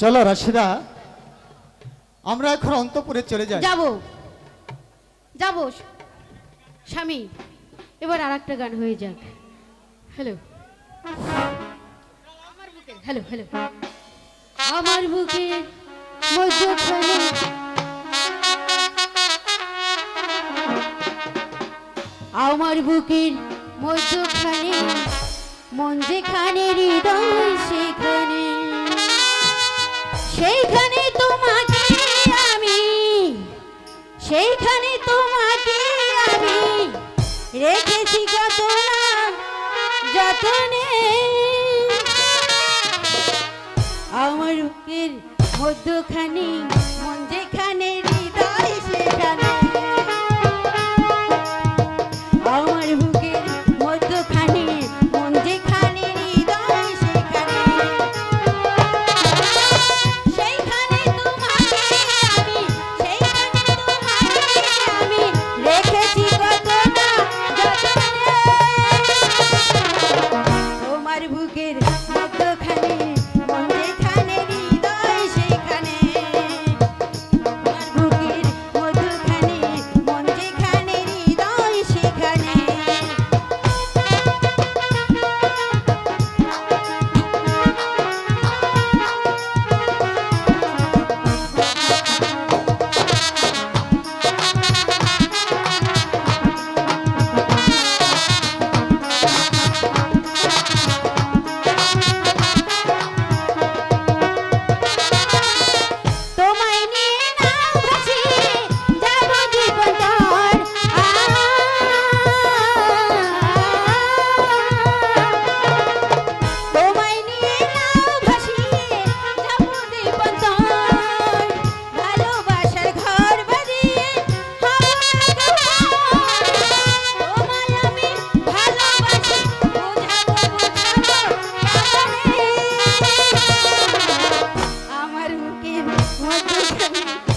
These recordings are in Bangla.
চলো রাশিদা, আমরা এখন অন্তপুরে চলে যাই। যাব। যাব। স্বামী, এবার আর একটা গান হয়ে যাক। হ্যালো হ্যালো হ্যালো আমার বুকে আমার বুকের মধ্যখানে মন যেখানে হৃদয় সেখানে সাধনে আমার বুকের মধ্যখানি মন যেখানে Thank you.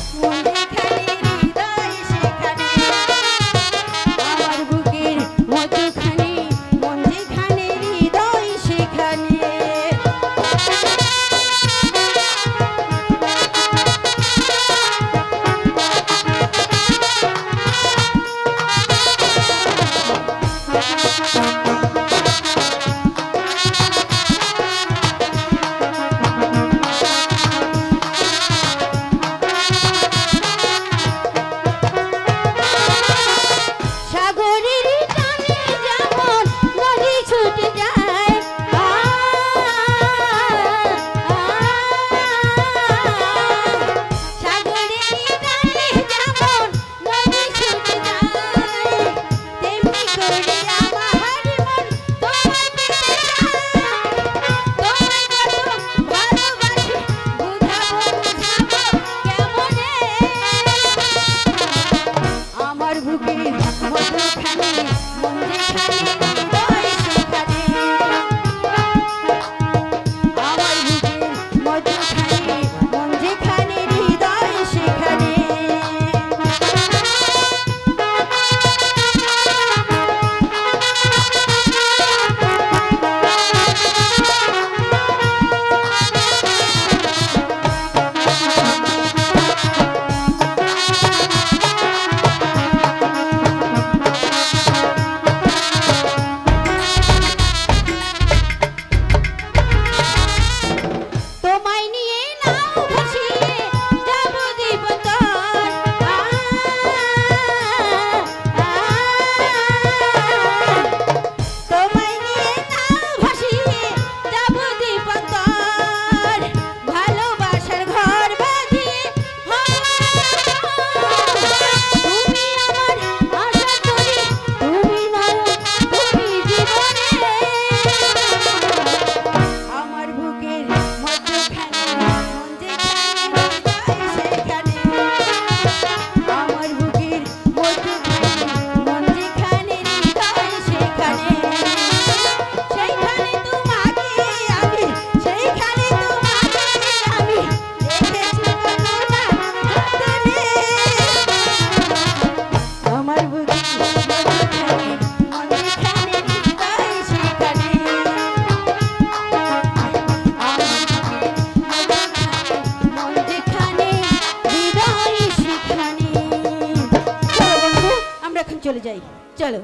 চলে যাই। চলো।